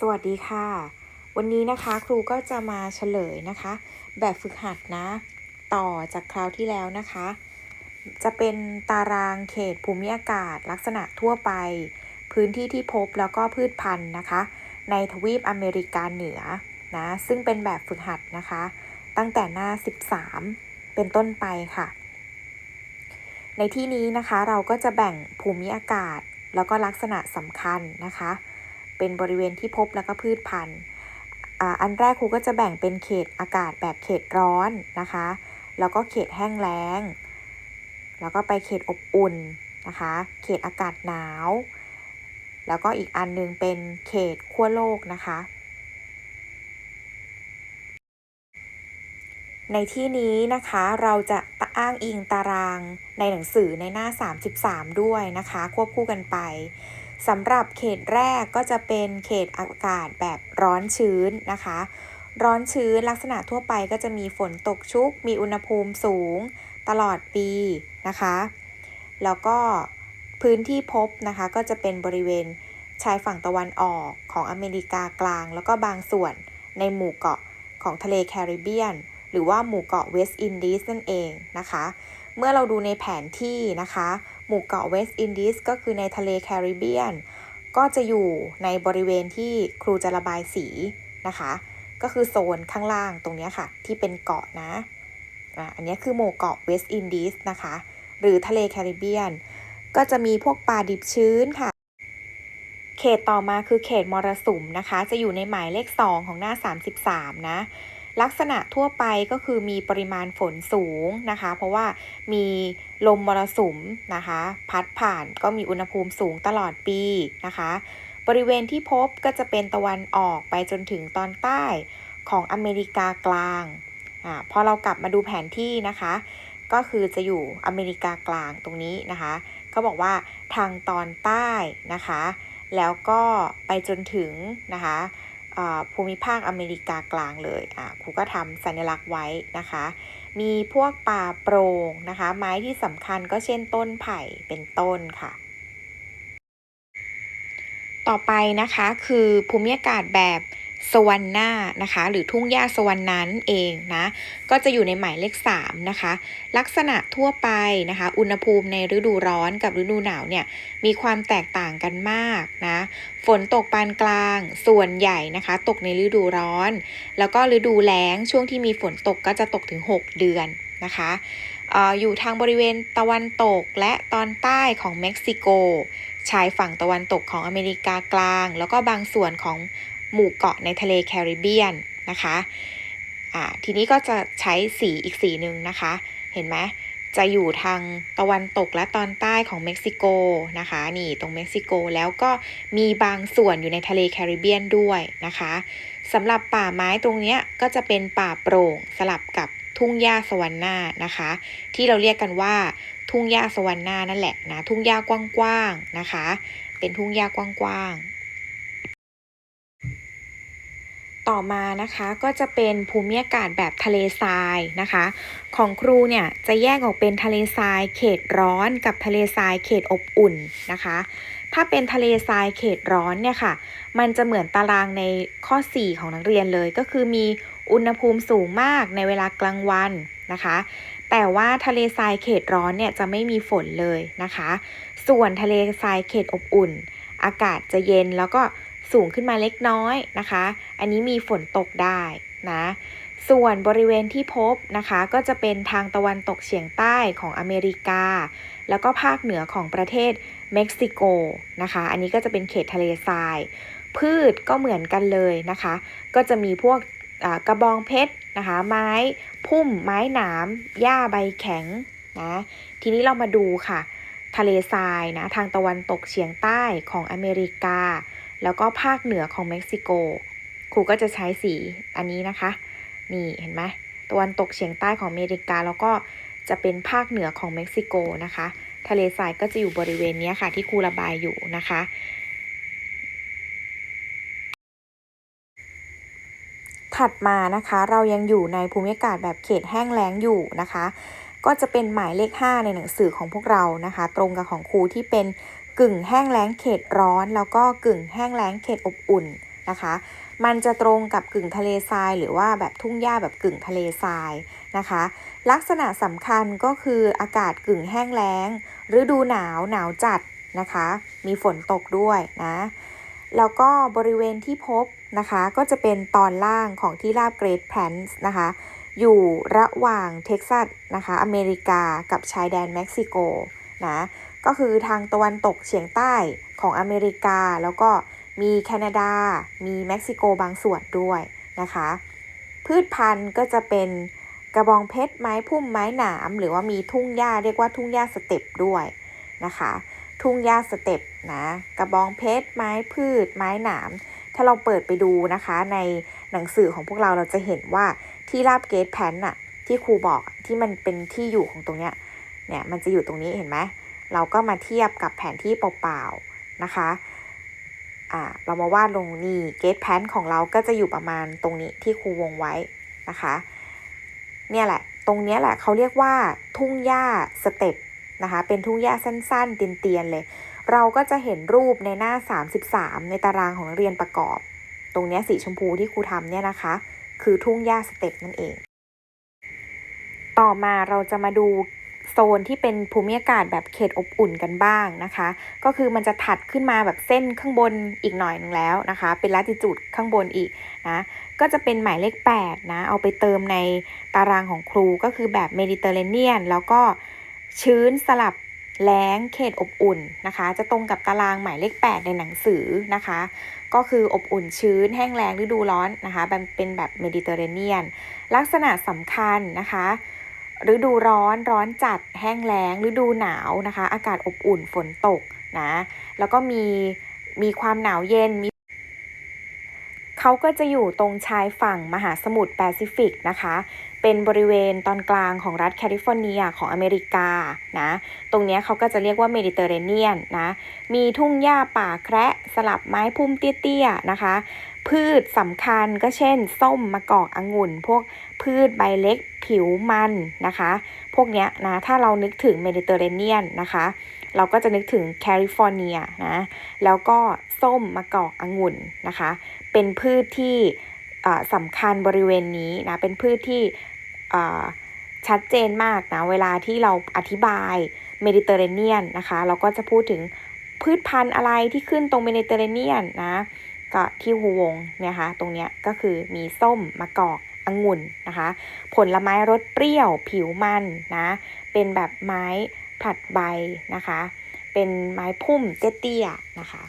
สวัสดีค่ะ วันนี้นะคะครูก็จะมาเฉลยนะคะ แบบฝึกหัดนะ ต่อจากคราวที่แล้วนะคะ จะเป็นตารางเขตภูมิอากาศ ลักษณะทั่วไป พื้นที่ที่พบแล้วก็พืชพันธุ์นะคะ ในทวีปอเมริกาเหนือนะซึ่งเป็นแบบฝึกหัดนะคะ ตั้งแต่หน้า 13 เป็นต้นไปค่ะ ในที่นี้นะคะเราก็จะแบ่งภูมิอากาศ แล้วก็ลักษณะสำคัญนะคะ เป็นบริเวณที่พบแล้วก็พืชพันธุ์อ่าอันแรกครูก็จะแบ่งเป็นเขตอากาศแบบเขตร้อนนะคะ แล้วก็เขตแห้งแล้ง แล้วก็ไปเขตอบอุ่นนะคะ เขตอากาศหนาว แล้วก็อีกอันนึงเป็นเขตขั้วโลกนะคะ ในที่นี้นะคะเราจะอ้างอิงตารางในหนังสือในหน้า 33 ด้วยนะคะ ควบคู่กันไป สำหรับเขตแรกก็จะเป็นเขตอากาศแบบร้อนชื้นนะคะ ร้อนชื้นลักษณะทั่วไปก็จะมีฝนตกชุก มีอุณหภูมิสูงตลอดปีนะคะ แล้วก็พื้นที่พบนะคะก็จะเป็นบริเวณชายฝั่งตะวันออกของอเมริกากลาง แล้วก็บางส่วนในหมู่เกาะของทะเลแคริบเบียน หรือว่าหมู่เกาะเวสต์อินดีสนั่นเองนะคะ เมื่อเราดูในแผนที่นะคะ หมู่เกาะเวสต์อินดีสก็คือในทะเลแคริบเบียน ก็จะอยู่ในบริเวณที่ครูจะระบายสีนะคะ ก็คือโซนข้างล่างตรงนี้ค่ะ ที่เป็นเกาะนะอะอันนี้คือหมู่เกาะเวสต์อินดีสนะคะ หรือทะเลแคริบเบียน ก็จะมีพวกป่าดิบชื้นค่ะ เขตต่อมาคือเขตมรสุมนะคะ จะอยู่ในหมายเลข 2 ของหน้า 33 นะ ลักษณะทั่วไปก็คือมีปริมาณฝนสูงนะคะ เพราะว่ามีลมมรสุมนะคะ พัดผ่านก็มีอุณหภูมิสูงตลอดปีนะคะ บริเวณที่พบก็จะเป็นตะวันออกไปจนถึงตอนใต้ของอเมริกากลางอ่าพอเรากลับมาดูแผนที่นะคะ ก็คือจะอยู่อเมริกากลางตรงนี้นะคะเขาบอกว่าทางตอนใต้นะคะ แล้วก็ไปจนถึงนะคะ ภูมิภาคอเมริกากลางเลยอะครูก็ทำสัญลักษณ์ไว้นะคะ มีพวกป่าโปร่งนะคะ ไม้ที่สำคัญก็เช่นต้นไผ่เป็นต้นค่ะ ต่อไปนะคะคือภูมิอากาศแบบ สวรรณานะคะ หรือทุ่งหญ้าสวรรณานั่นเองนะ ก็จะอยู่ในหมายเลข3นะคะ ลักษณะทั่วไปนะคะ อุณหภูมิในฤดูร้อนกับฤดูหนาวเนี่ย มีความแตกต่างกันมากนะ ฝนตกปานกลาง ส่วนใหญ่นะคะ ตกในฤดูร้อน แล้วก็ฤดูแล้ง ช่วงที่มีฝนตกก็จะตกถึง 6 เดือนนะคะออยู่ทางบริเวณตะวันตกและตอนใต้ของเม็กซิโก ชายฝั่งตะวันตกของอเมริกากลาง แล้วก็บางส่วนของ หมู่เกาะในทะเลแคริบเบียนนะคะอ่าทีนี้ก็จะใช้สีอีกสีหนึ่งนะคะ เห็นไหมจะอยู่ทางตะวันตกและตอนใต้ของเม็กซิโกนะคะ นี่ตรงเม็กซิโกแล้วก็มีบางส่วนอยู่ในทะเลแคริบเบียนด้วยนะคะสำหรับป่าไม้ตรงนี้ก็จะเป็นป่าโปร่งสลับกับทุ่งหญ้าสวรรณานะคะ ที่เราเรียกกันว่าทุ่งหญ้าสวรรณานั่นแหละนะทุ่งหญ้ากว้างๆนะคะ เป็นทุ่งหญ้ากว้างๆ ต่อมานะคะก็จะเป็นภูมิอากาศแบบทะเลทรายนะคะ ของครูเนี่ยจะแยกออกเป็นทะเลทรายเขตร้อนกับทะเลทรายเขตอบอุ่นนะคะ ถ้าเป็นทะเลทรายเขตร้อนเนี่ยค่ะ มันจะเหมือนตารางในข้อ 4 ของนักเรียนเลยก็คือมีอุณหภูมิสูงมากในเวลากลางวันนะคะ แต่ว่าทะเลทรายเขตร้อนเนี่ยจะไม่มีฝนเลยนะคะ ส่วนทะเลทรายเขตอบอุ่น อากาศจะเย็นแล้วก็ สูงขึ้นมาเล็กน้อยนะคะ อันนี้มีฝนตกได้นะ ส่วนบริเวณที่พบนะคะ ก็จะเป็นทางตะวันตกเฉียงใต้ของอเมริกา แล้วก็ภาคเหนือของประเทศเม็กซิโกนะคะ อันนี้ก็จะเป็นเขตทะเลทราย พืชก็เหมือนกันเลยนะคะ ก็จะมีพวกกระบองเพชรนะคะ ไม้พุ่ม ไม้หนามหญ้าใบแข็งนะ ทีนี้เรามาดูค่ะ ทะเลทรายนะ ทางตะวันตกเฉียงใต้ของอเมริกา แล้วก็ภาคเหนือของเม็กซิโก ครูก็จะใช้สีอันนี้นะคะ นี่เห็นไหมตะวันตกเฉียงใต้ของอเมริกา แล้วก็จะเป็นภาคเหนือของเม็กซิโกนะคะ ทะเลทรายก็จะอยู่บริเวณนี้ค่ะที่ครูระบายอยู่นะคะ ถัดมานะคะเรายังอยู่ในภูมิอากาศแบบเขตแห้งแล้งอยู่นะคะ ก็จะเป็นหมายเลข 5 ในหนังสือของพวกเรานะคะ ตรงกับของครูที่เป็น กึ่งแห้งแล้งเขตร้อน แล้วก็กึ่งแห้งแล้งเขตอบอุ่นนะคะ มันจะตรงกับกึ่งทะเลทราย หรือว่าแบบทุ่งหญ้าแบบกึ่งทะเลทรายนะคะ ลักษณะสำคัญก็คืออากาศกึ่งแห้งแล้งฤดูหนาวหนาวจัดนะคะ มีฝนตกด้วยนะ แล้วก็บริเวณที่พบนะคะก็จะเป็นตอนล่างของที่ราบเกรทแพลนส์นะคะ อยู่ระหว่างเท็กซัสนะคะอเมริกากับชายแดนเม็กซิโกนะ ก็คือทางตะวันตกเฉียงใต้ของอเมริกา แล้วก็มีแคนาดา มีเม็กซิโกบางส่วนด้วยนะคะ พืชพันธุ์ก็จะเป็นกระบองเพชรไม้พุ่มไม้หนาม หรือว่ามีทุ่งหญ้าเรียกว่าทุ่งหญ้าสเต็ปด้วยนะคะ ทุ่งหญ้าสเต็ปนะกระบองเพชรไม้พืช ไม้หนาม ถ้าเราเปิดไปดูนะคะในหนังสือของพวกเราเราจะเห็นว่าที่ราบเกตแพนน่ะที่ครูบอกที่มันเป็นที่อยู่ของตรงเนี้ยเนี่ยมันจะอยู่ตรงนี้เห็นไหม เราก็มาเทียบกับแผนที่เปล่าๆนะคะอ่าเรามาวาดลงนี่เกตแพนของเราก็จะอยู่ประมาณตรงนี้ที่ครูวงไว้นะคะ เนี่ยแหละ ตรงนี้แหละเขาเรียกว่าทุ่งหญ้าสเต็ปนะคะ เป็นทุ่งหญ้าสั้นๆ เตียนๆเลย เราก็จะเห็นรูปในหน้า 33 ในตารางของนักเรียนประกอบ ตรงนี้สีชมพูที่ครูทำเนี่ยนะคะ คือทุ่งหญ้าสเต็ปนั่นเอง ต่อมาเราจะมาดู โซนที่เป็นภูมิอากาศแบบเขตอบอุ่นกันบ้างนะคะ ก็คือมันจะถัดขึ้นมาแบบเส้นข้างบนอีกหน่อยหนึ่งแล้วนะคะ เป็นลัติจูดข้างบนอีกนะก็จะเป็นหมายเลข8นะเอาไปเติมในตารางของครูก็คือแบบเมดิเตอร์เรเนียน แล้วก็ชื้นสลับแล้งเขตอบอุ่นนะคะ จะตรงกับตารางหมายเลข 8 ในหนังสือนะคะ ก็คืออบอุ่นชื้นแห้งแล้งฤดูร้อนนะคะเป็นแบบเมดิเตอร์เรเนียน ลักษณะสำคัญนะคะ ฤดูร้อนร้อนจัดแห้งแล้งฤดูหนาวนะคะ อากาศอบอุ่นฝนตกนะแล้วก็มีมีความหนาวเย็นมีเขาก็จะอยู่ตรงชายฝั่งมหาสมุทรแปซิฟิกนะคะ เป็นบริเวณตอนกลางของรัฐแคลิฟอร์เนียของอเมริกานะ ตรงนี้เขาก็จะเรียกว่าเมดิเตอร์เรเนียนนะ มีทุ่งหญ้าป่าแคระสลับไม้พุ่มเตี้ยๆนะคะ พืชสำคัญก็เช่น ส้มมะกอกองุ่น พวกพืชใบเล็กผิวมันนะคะ พวกเนี้ยนะถ้าเรานึกถึงเมดิเตอร์เรเนียนนะคะ เราก็จะนึกถึงแคลิฟอร์เนียนะแล้วก็ส้มมะกอกองุ่นนะคะ เป็นพืชที่สำคัญบริเวณนี้นะเป็นพืชที่ชัดเจนมากนะเวลาที่เราอธิบายเมดิเตอร์เรเนียนนะคะ เราก็จะพูดถึงพืชพันธุ์อะไรที่ขึ้นตรงเมดิเตอร์เรเนียนนะ ก็ที่หูวงเนี่ยค่ะตรงเนี้ยก็คือมีส้มมะกอกองุ่นนะคะ ผลไม้รสเปรี้ยวผิวมันนะเป็นแบบไม้ผลัดใบนะคะ เป็นไม้พุ่มเตี้ยๆนะคะ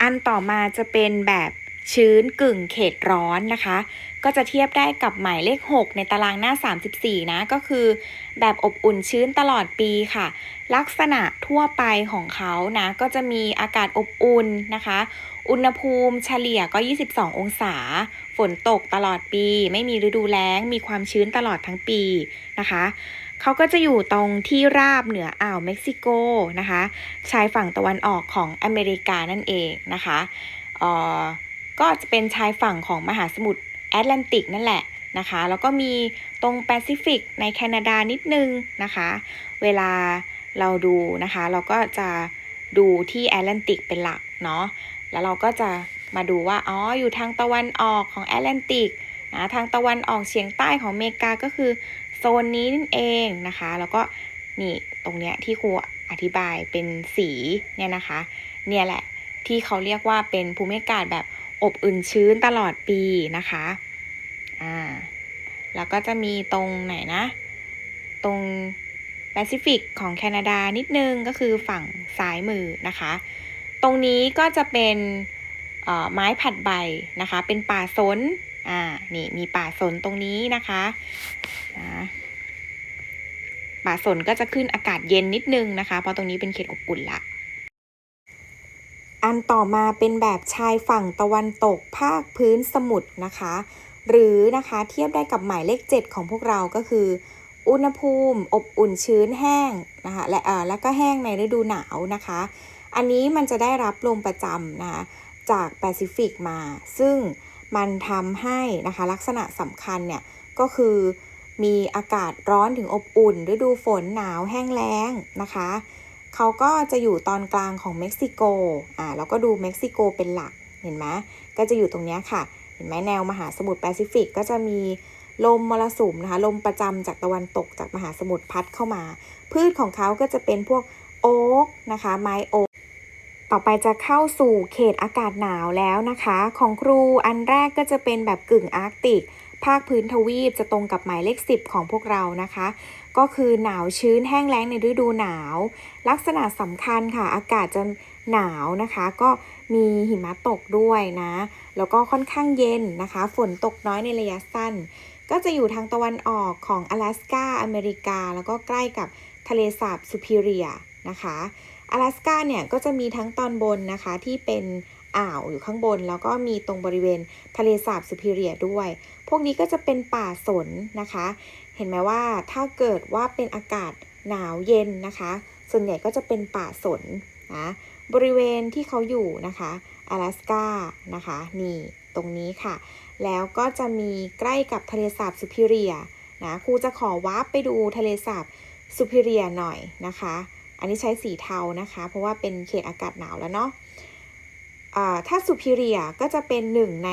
อันต่อมาจะเป็นแบบ ชื้นกึ่งเขตร้อนนะคะ ก็จะเทียบได้กับหมายเลข 6 ในตารางหน้า 34 นะ ก็คือ แบบอบอุ่นชื้นตลอดปีค่ะ ลักษณะทั่วไปของเขานะ ก็จะมีอากาศอบอุ่นนะคะ อุณหภูมิเฉลี่ยก็ 22 องศา ฝนตกตลอดปี ไม่มีฤดูแล้ง มีความชื้นตลอดทั้งปีนะคะเขาก็จะอยู่ตรงที่ราบเหนืออ่าวเม็กซิโกนะคะ ชายฝั่งตะวันออกของอเมริกานั่นเองนะคะ เอ่อ ก็จะเป็นชายฝั่งของมหาสมุทรแอตแลนติกนั่นแหละนะคะ แล้วก็มีตรงแปซิฟิกในแคนาดานิดนึงนะคะ เวลาเราดูนะคะ เราก็จะดูที่แอตแลนติกเป็นหลักเนาะ แล้วเราก็จะมาดูว่า อ๋อ อยู่ทางตะวันออกของแอตแลนติกนะทางตะวันออกเฉียงใต้ของอเมริกาก็คือโซนนี้นั่นเองนะคะ แล้วก็นี่ตรงเนี้ยที่ครูอธิบายเป็นสีเนี่ยนะคะ เนี่ยแหละที่เขาเรียกว่าเป็นภูมิอากาศแบบ อบอุ่นชื้นตลอดปีนะคะอ่าแล้วก็จะมีตรงไหนนะ ตรงแปซิฟิกของแคนาดานิดนึงก็คือฝั่งซ้ายมือนะคะ ตรงนี้ก็จะเป็นไม้ผัดใบนะคะ เป็นป่าสนอ่านี่มีป่าสนตรงนี้นะคะนะป่าสนก็จะขึ้นอากาศเย็นนิดนึงนะคะ เพราะตรงนี้เป็นเขตอบอุ่นละ อันต่อมาเป็นแบบชายฝั่งตะวันตกภาคพื้นสมุทรนะคะ หรือนะคะเทียบได้กับหมายเลข 7 ของพวกเราก็คือ อุณหภูมิอบอุ่นชื้นแห้งนะคะและเอ่อแล้วก็แห้งในฤดูหนาวนะคะ อันนี้มันจะได้รับลมประจำนะคะจากแปซิฟิกมา ซึ่งมันทำให้นะคะลักษณะสำคัญเนี่ยก็คือมีอากาศร้อนถึงอบอุ่นฤดูฝนหนาวแห้งแล้งนะคะ เขาก็จะอยู่ตอนกลางของเม็กซิโก อ่าแล้วก็ดูเม็กซิโกเป็นหลัก เห็นไหมก็จะอยู่ตรงนี้ค่ะ เห็นไหมแนวมหาสมุทรแปซิฟิกก็จะมีลมมรสุมนะคะ ลมประจำจากตะวันตกจากมหาสมุทรพัดเข้ามา พืชของเขาก็จะเป็นพวกโอ๊กนะคะ ไม้โอ๊กต่อไปจะเข้าสู่เขตอากาศหนาวแล้วนะคะ ของครูอันแรกก็จะเป็นแบบกึ่งอาร์กติก ภาคพื้นทวีปจะตรงกับหมายเลข 10 ของพวกเรานะคะ ก็คือหนาวชื้นแห้งแล้งในฤดูหนาว ลักษณะสำคัญค่ะ อากาศจะหนาวนะคะ ก็มีหิมะตกด้วยนะ แล้วก็ค่อนข้างเย็นนะคะ ฝนตกน้อยในระยะสั้น ก็จะอยู่ทางตะวันออกของ阿拉สกาอเมริกา แล้วก็ใกล้กับทะเลสาบซูพิเรียนะคะ 阿拉สกาเนี่ยก็จะมีทั้งตอนบนนะคะที่เป็นอ่าวอยู่ข้างบน แล้วก็มีตรงบริเวณทะเลสาบซูพิเรียด้วย พวกนี้ก็จะเป็นป่าสนนะคะ เห็นไหมว่าถ้าเกิดว่าเป็นอากาศหนาวเย็นนะคะ ส่วนใหญ่ก็จะเป็นป่าสนนะบริเวณที่เขาอยู่นะคะ阿拉สกานะคะนี่ตรงนี้ค่ะ แล้วก็จะมีใกล้กับทะเลสาบซูพิเรียนะครูจะขอวาร์ปไปดูทะเลสาบซูพิเรียหน่อยนะคะ อันนี้ใช้สีเทานะคะ เพราะว่าเป็นเขตอากาศหนาวแล้วเนาะอ่าถ้าซูพิเรียก็จะเป็นหนึ่งใน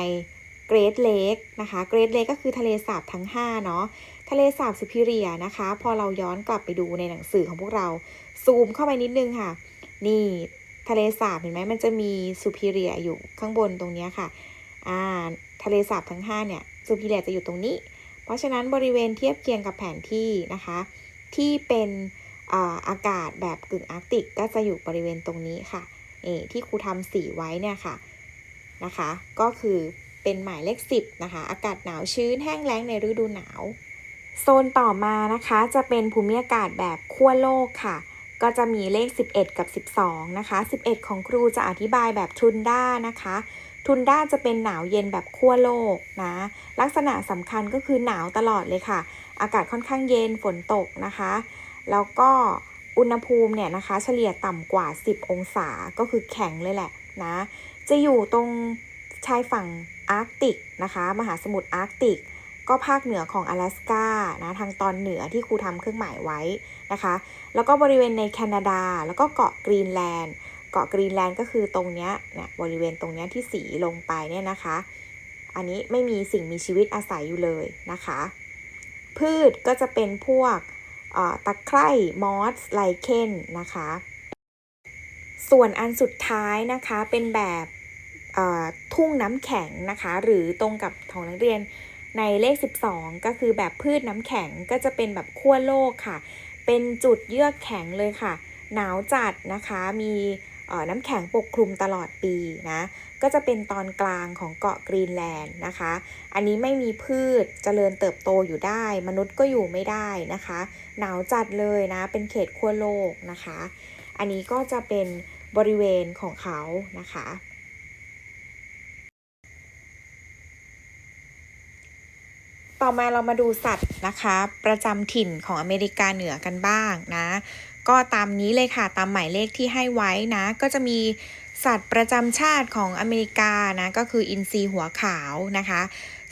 เกร t เลกนะคะเกร t เลกก็คือทะเลสาบทั้ง5เนาะ ทะเลสาบซูพิเรียนะคะ พอเราย้อนกลับไปดูในหนังสือของพวกเราซูมเข้าไปนิดนึงค่ะ นี่ทะเลสาบเห็นไหมมันจะมีซูพิเรียอยู่ข้างบนตรงนี้ค่ะอ่าทะเลสาบทั้ง5เนี่ยซูพิเรียจะอยู่ตรงนี้ เพราะฉะนั้นบริเวณเทียบเคียงกับแผนที่นะคะ ที่เป็นอาอากาศแบบกึ่งอาร์กติกก็จะอยู่บริเวณตรงนี้ค่ะเอที่ครูทำสีไว้เนี่ยค่ะนะคะ ก็คือเป็นหมายเลข 10นะคะ อากาศหนาวชื้นแห้งแล้งในฤดูหนาว โซนต่อมานะคะจะเป็นภูมิอากาศแบบขั้วโลกค่ะ ก็จะมีเลข 11 กับ 12 นะคะ 11 ของครูจะอธิบายแบบทุนด้านะคะทุนด้าจะเป็นหนาวเย็นแบบขั้วโลกนะ ลักษณะสำคัญก็คือหนาวตลอดเลยค่ะ อากาศค่อนข้างเย็นฝนตกนะคะ แล้วก็อุณหภูมิเนี่ยนะคะ เฉลี่ยต่ำกว่า 10 องศาก็คือแข็งเลยแหละนะ จะอยู่ตรงชายฝั่งอาร์กติกนะคะ มหาสมุทรอาร์กติก ก็ภาคเหนือของ阿拉สกานะทางตอนเหนือที่ครูทำเครื่องหมายไว้นะคะ แล้วก็บริเวณในแคนาดา แล้วก็เกาะกรีนแลนด์ เกาะกรีนแลนด์ก็คือตรงเนี้ยเนี่ยบริเวณตรงเนี้ยที่สีลงไปเนี่ยนะคะ อันนี้ไม่มีสิ่งมีชีวิตอาศัยอยู่เลยนะคะ พืชก็จะเป็นพวกตะไคร่มอสไลเคนนะคะ ส่วนอันสุดท้ายนะคะเป็นแบบทุ่งน้ำแข็งนะคะ หรือตรงกับของนักเรียน ในเลข 12 ก็คือแบบพืชน้ำแข็งก็จะเป็นแบบขั้วโลกค่ะ เป็นจุดเยือกแข็งเลยค่ะ หนาวจัดนะคะ มีน้ำแข็งปกคลุมตลอดปีนะ ก็จะเป็นตอนกลางของเกาะกรีนแลนด์นะคะ อันนี้ไม่มีพืชเจริญเติบโตอยู่ได้ มนุษย์ก็อยู่ไม่ได้นะคะ หนาวจัดเลยนะ เป็นเขตขั้วโลกนะคะ อันนี้ก็จะเป็นบริเวณของเขานะคะ ต่อมาเรามาดูสัตว์นะคะ ประจำถิ่นของอเมริกาเหนือกันบ้างนะ ก็ตามนี้เลยค่ะตามหมายเลขที่ให้ไว้นะ ก็จะมีสัตว์ประจำชาติของอเมริกานะก็คืออินทรีหัวขาวนะคะ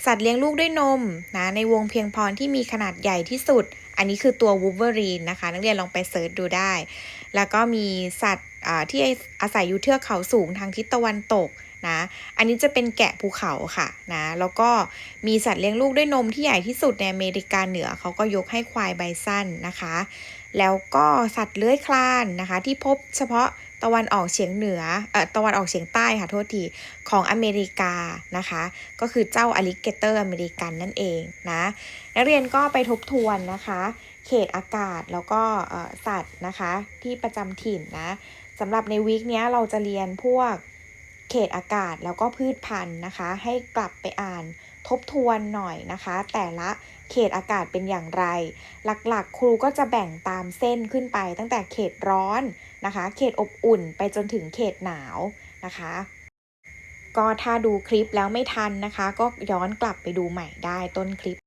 สัตว์เลี้ยงลูกด้วยนมนะในวงเพียงพรที่มีขนาดใหญ่ที่สุด อันนี้คือตัววูเวอรีนนะคะ นักเรียนลองไปเซิร์ชดูได้ แล้วก็มีสัตว์อ่าที่อาศัยอยู่เทือกเขาสูงทางทิศตะวันตก นะ อันนี้จะเป็นแกะภูเขาค่ะนะ แล้วก็มีสัตว์เลี้ยงลูกด้วยนมที่ใหญ่ที่สุดในอเมริกาเหนือเขาก็ยกให้ควายไบซันนะคะ แล้วก็สัตว์เลื้อยคลานนะคะ ที่พบเฉพาะตะวันออกเฉียงเหนือเอ่อตะวันออกเฉียงใต้ค่ะโทษทีของอเมริกานะคะ ก็คือเจ้าอลิเกเตอร์อเมริกันนั่นเองนะนักเรียนก็ไปทบทวนนะคะ เขตอากาศแล้วก็สัตว์นะคะที่ประจำถิ่นนะสำหรับในวีคเนี้ยเราจะเรียนพวก เขตอากาศแล้วก็พืชพันธุ์นะคะ ให้กลับไปอ่านทบทวนหน่อยนะคะ แต่ละเขตอากาศเป็นอย่างไร หลักๆ ครูก็จะแบ่งตามเส้นขึ้นไป ตั้งแต่เขตร้อนนะคะ เขตอบอุ่นไปจนถึงเขตหนาวนะคะ ก็ถ้าดูคลิปแล้วไม่ทันนะคะ ก็ย้อนกลับไปดูใหม่ได้ต้นคลิป